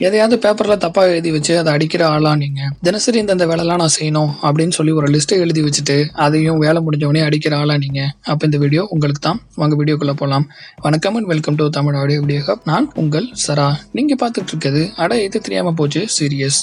எதையாவது பேப்பர்ல தப்பா எழுதி வச்சு அதை அடிக்கிற ஆளா நீங்க. தினசரி இந்தந்த வேலைலாம் நான் செய்யணும் அப்படின்னு சொல்லி ஒரு லிஸ்ட் எழுதி வச்சுட்டு அதையும் வேலை முடிஞ்சவனே அடிக்கிற ஆளா நீங்க. அப்ப இந்த வீடியோ உங்களுக்கு தான். வாங்க வீடியோக்குள்ள போலாம். வணக்கம் and welcome to Tamil audio video hub நான் உங்கள் சரா. நீங்க பார்த்துட்டு இருக்கிறது அட இது தெரியாம போச்சு? சீரியஸ்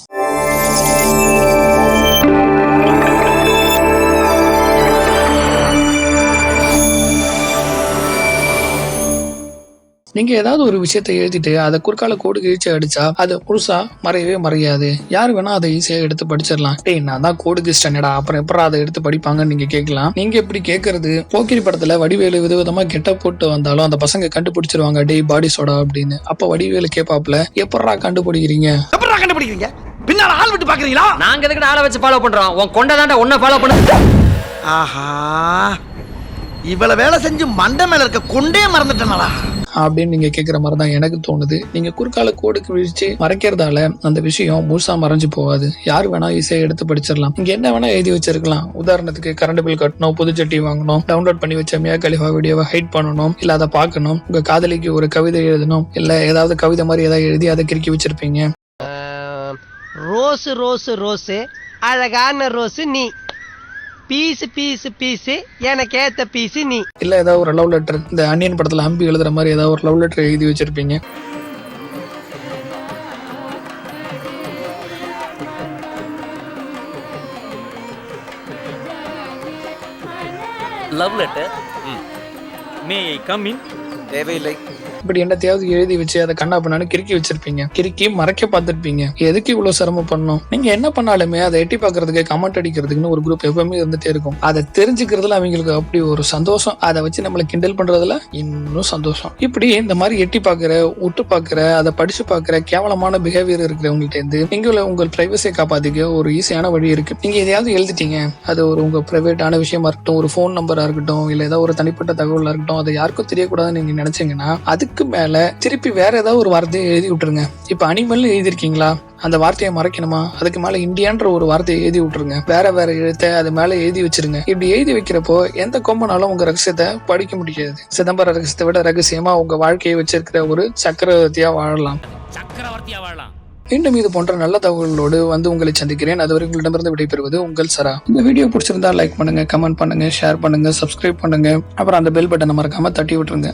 நீங்க ஏதாவது ஒரு விஷயத்தை எழுதிட்டு அதை குறுக்கால கோடு கிழிச்சு அடிச்சா அது முழுசா மறையவே மறையாது. யார் வேணா அதை ஈஸியா எடுத்து படிச்சிடலாம். டேய் நான் தான் கோடு கிழிச்சிட்டேனடா. அப்புறம் எப்பறம் அதை எடுத்து படிப்பாங்கன்னு நீங்க கேட்கலாம். நீங்க எப்படி கேட்கறது போக்கிரி படத்துல வடிவேலு விதவிதமா கெட்ட போட்டு வந்தாலும் அந்த பசங்க கண்டுபிடிச்சிருவாங்க டேய் பாடி சோடா அப்படின்னு. அப்ப வடிவேலு கேப்பாப்ல எப்படா கண்டுபிடிக்கிறீங்க? எப்படா கண்டுபிடிக்கிறீங்க? பின்னால ஆள் விட்டு பாக்குறீங்களா? நாங்க எதுக்கு ஆளை வச்சு ஃபாலோ பண்றோம்? உன் கொண்ட தாண்டா உன்னை ஃபாலோ பண்ணு. ஆஹா. இவ்வளவு வேலை செஞ்சு மண்டை மேல இருக்க கொண்டே மறந்துட்டேனடா. அப்படின்னு நீங்க கேட்குற மாதிரி தான் எனக்கு தோணுது. நீங்க குறுக்கால கோடுக்கு விழிச்சு மறைக்கிறதால அந்த விஷயம் முழுசா மறைஞ்சு போகாது. யார் வேணா ஈஸியா எடுத்து படிச்சிடலாம். இங்க என்ன வேணா எழுதி வச்சிருக்கலாம். உதாரணத்துக்கு கரண்ட் பில் கட்டணும் புது சட்டி வாங்கணும் டவுன்லோட் பண்ணி வச்ச மியா கலிஃபா வீடியோவை ஹைட் பண்ணணும் இல்ல அதை பார்க்கணும் உங்க காதலிக்கு ஒரு கவிதை எழுதணும் இல்ல ஏதாவது கவிதை மாதிரி ஏதாவது எழுதி அதை கிறுக்கி வச்சிருப்பீங்க. ரோஸு ரோஸு ரோஸு அழகான ரோஸு நீ. பீஸு பீஸு பீஸு எனக்கு ஏத்த பீஸு நீ. இல்ல ஏதாவது ஒரு லவ் லெட்டர் இந்த அன்னியன் படத்துல அம்பி எழுதுற மாதிரி ஏதாவது ஒரு லவ் லெட்டர் எழுதி வச்சிருப்பீங்க? Love letter May. I come in தேவையில்லை. இப்படி என்னத்தையாவது எழுதி வச்சு அதை கண்ணா பண்ணான்னு கிறுக்கி வச்சிருப்பீங்க. கிறுக்கி மறைக்க பார்த்துருப்பீங்க. எதுக்கு இவ்வளவு சிரமம் பண்ணும் நீங்க என்ன பண்ணாலுமே அதை எட்டி பாக்குறதுக்கு கமெண்ட் அடிக்கிறதுக்குன்னு ஒரு குரூப் எப்பவுமே இருந்துட்டே இருக்கும். அதை தெரிஞ்சுக்கிறதுல அவங்களுக்கு அப்படி ஒரு சந்தோஷம். அதை வச்சு நம்மளை கிண்டல் பண்றதுல இன்னும் சந்தோஷம். இப்படி இந்த மாதிரி எட்டி பாக்குற உட்டு பாக்குற அதை படிச்சு பாக்குற கேவலமான பிஹேவியர் இருக்கிறவங்கள்ட்ட இருந்து நீங்க உங்கள் பிரைவசியை காப்பாத்திக்க ஒரு ஈஸியான வழி இருக்கு. நீங்க எதையாவது எழுதிட்டீங்க. அது ஒரு உங்க பிரைவேட்டான விஷயமா இருக்கட்டும் ஒரு ஃபோன் நம்பரா இருக்கட்டும் இல்ல ஏதாவது ஒரு தனிப்பட்ட தகவலா இருக்கட்டும் அதை யாருக்கும் தெரியக்கூடாதுன்னு நீங்க நினைச்சீங்கன்னா அதுக்கு மேல திருப்பி வேற ஏதாவது ஒரு வார்த்தையை எழுதி விட்டுருங்க. இப்ப அனிமல் எழுதிருக்கீங்களா அந்த வார்த்தையை மறைக்கணுமா? அதுக்கு மேல இந்தியான்ற ஒரு வார்த்தையை எழுதி விட்டுருங்க. வேற வேற எழுத்த அது மேல எழுதி வச்சிருங்க. இப்படி எழுதி வைக்கிறப்போ எந்த கொம்பனாலும் உங்க ரகசியத்தை படிக்க முடியாது. சிதம்பர ரகசியத்தை விட ரகசியமா உங்க வாழ்க்கையை வச்சிருக்கிற ஒரு சக்கரவர்த்தியா வாழலாம். சக்கரவர்த்தியா வாழலாம். மீண்டும் இது போன்ற நல்ல தகவல்களோடு வந்து உங்களை சந்திக்கிறேன். அதுவரை உங்களிடமிருந்து விடைபெறுவது உங்கள் சரா. இந்த வீடியோ பிடிச்சிருந்தா லைக் பண்ணுங்க கமெண்ட் பண்ணுங்க ஷேர் பண்ணுங்க சப்ஸ்கிரைப் பண்ணுங்க. அப்புறம் அந்த பெல் பட்டனை மறக்காம தட்டி விட்டுருங்க.